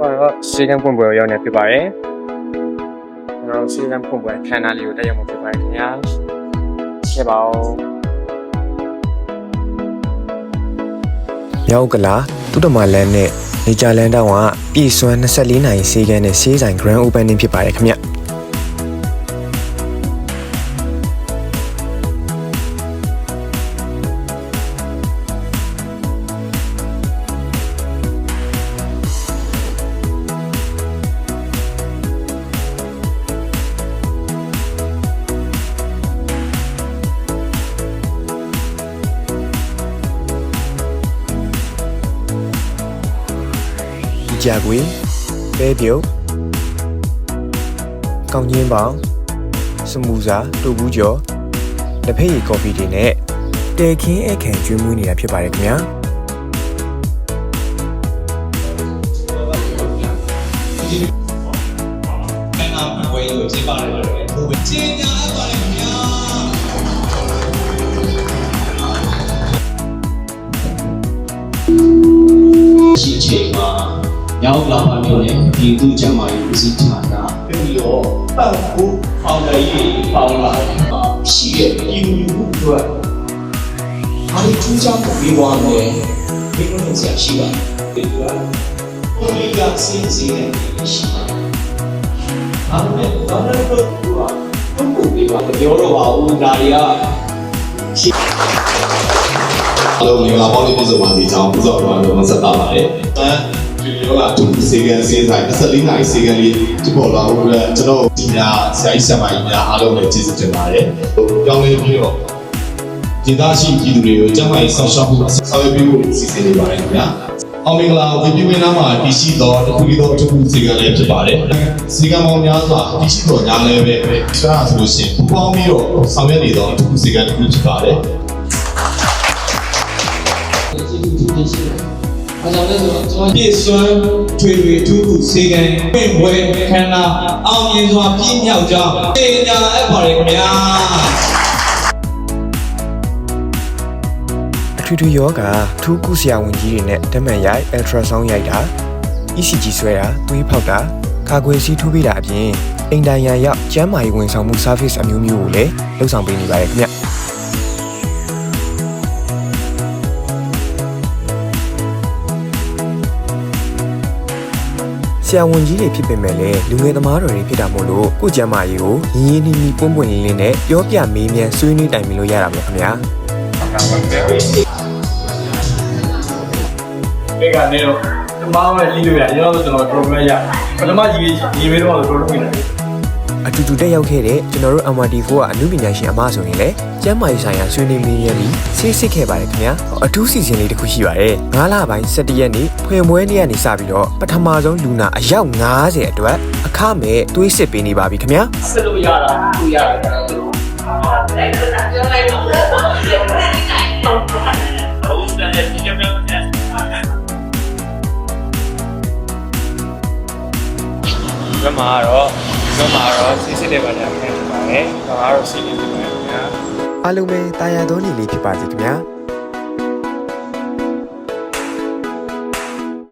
တော့စီကံပွင့်ပွဲရောက်နေဖြစ်ပါတယ်ကျွန်တော်စီကံပွင့်ပွဲခန္ဓာလေးကိုတက်ရောက်မှာဖြစ်ပါတယ်ခင်ဗျာရှင်းပါဦးမြောက်ကလာတုတမလန်းနဲ့နေကြလန်းတောင်းကပြည်စွမ်း24နိုင်စီကန်းနဲ့စီးဆိုင် Grand Opening ဖြစ်ပါတယ်ခင်ဗျ ကြကွေပဲပြုတ်ကောင်းချင်းပေါင်းစမူစာတူဘူးကျော်လက်ဖက်ရည်ကော်ဖီတွေနဲ့တဲခင်းအခန့်ကျွေးမွေးနေတာဖြစ်ပါတယ်ခင်ဗျာခန္ဓာဘွယ်ကိုကျင်းပါတယ်လို့ဘုရားကျင်းညာအပ်ပါတယ်ခင်ဗျာရှိချိန်မှာ ရောက်လာပါလို့လည်းဒီသူကျမ်းမာရေးဦးစီးဌာနပြီးတော့ပတ်ဖို့ဖောင်တယ်ရေးပေါင်းလာရှိရဲ့ဒီလူမှုအတွက်အားဒီထူးခြားမှုပြီးသွားမယ်ဒီလိုမျိုးဆက်ရှိပါတယ်ဒီကပုံလေးကစင်းစင်းနဲ့ရှိပါတယ်ဒါပေမဲ့ဘာလို့လဲဆိုတော့ဘုံဘုံပြီးပါမပြောတော့ပါဘူးဒါတွေကရှိအားလုံးမင်္ဂလာပေါင်းလေးပြည့်စုံပါစေကြောင်းပူဇော်တော်တော်ဆက်တာပါတယ်။တန်း ဒီရောကသူစေကန်စေဆိုင်24နိုင်စေကန်လေးဒီပေါ်လာဖို့လည်းကျွန်တော်ဒီများဆရာကြီးဆရာမကြီးများအားလုံးလည်းကျေးဇူးတင်ပါတယ်။ဟိုကြောင်းလေးပြီးတော့ဒီသားရှိပြည်သူတွေကိုကျန်းမာရေးဆောင်ရှောက်မှုဆောင်ရွက်ပေးဖို့စီစဉ်နေပါတယ်ခင်ဗျာ။အောင်မင်္ဂလာဝေပြည်ဝင်းသားမှာတရှိတော်တခုပြီးတော့တခုစေကန်လေးဖြစ်ပါတယ်။စေကန်ပေါင်းများစွာတရှိတော်ညာလည်းပဲဆွမ်းရဆိုလို့ရှိရင်ပူပေါင်းပြီးတော့ဆောင်ရွက်နေတော့တခုစေကန်တစ်ခုဖြစ်ပါတယ်။ကျေးဇူးတင်ရှိတယ်။ အဲကြောင့်လဲဆိုတော့ကျွန်တော်ပြည့်စွမ်းထွေထွေထူးထူးစေကံပြင့်ပွဲခန္ဓာအောင်မြင်စွာပြည့်မြောက်ကြောင်းပညာအပ်ပါတယ်ခင်ဗျာ။အထွေထွေယောဂထူးကုဆရာဝန်ကြီးတွေနဲ့ဓမှန်ရိုက် ultrasound ရိုက်တာ ECG ဆွဲတာသွေးဖောက်တာခါခွေစီးထိုးပေးတာအပြင်အိမ်တိုင်ရန်ရောက်ကျန်းမာရေးဝန်ဆောင်မှု service အမျိုးမျိုးကိုလည်းလုပ်ဆောင်ပေးနေပါတယ်ခင်ဗျ ဆရာဝန်ကြီးတွေဖြစ်ပေမဲ့လည်းလူငယ်သမားတော်တွေဖြစ်တာမို့လို့ကိုယ့်ကျန်းမာရေးကိုရင်းရင်းနှီးနှီးပွန့်ပွန့်လင်းလင်းနဲ့ပြောပြမေးမြန်းဆွေးနွေးတိုင်ပင်လို့ရတာပေါ့ခင်ဗျာဒီကနေတော့တမောင်းနဲ့ကြီးလို့ရကျွန်တော်တို့ကျွန်တော် program ရပထမကြီးကြီးမေးတော့တော်တော်မြင်တယ် အတူတူတက်ရောက်ခဲ့တဲ့ကျွန်တော်တို့ MRT4 ကအမှုပညာရှင်အမဆိုရင်လည်းကျမ်းမာရေးဆိုင်ရာဆွေးနွေးမေးမြန်းပြီးဆေးစစ်ခဲ့ပါတယ်ခင်ဗျာအထူးစီစဉ်လေးတစ်ခုရှိပါတယ်9လပိုင်း17ရက်နေ့ဖွင့်ပွဲနေ့ကနေစပြီးတော့ပထမဆုံးလူနာအယောက်90အတွက်အခမဲ့သွေးစစ်ပေးနေပါပြီခင်ဗျာဆက်လို့ရတာသူရတယ်ဒီဘက်မှာကတော့ဒီဘက်မှာကတော့ စီးစစ်တဲ့ဗာညာဖြစ်ပါတယ်ဒါကတော့စီးနေဖြစ်ပါတယ်ခင်ဗျာအားလုံးပဲတာယာတော်လေးလေးဖြစ်ပါစေခင်ဗျာ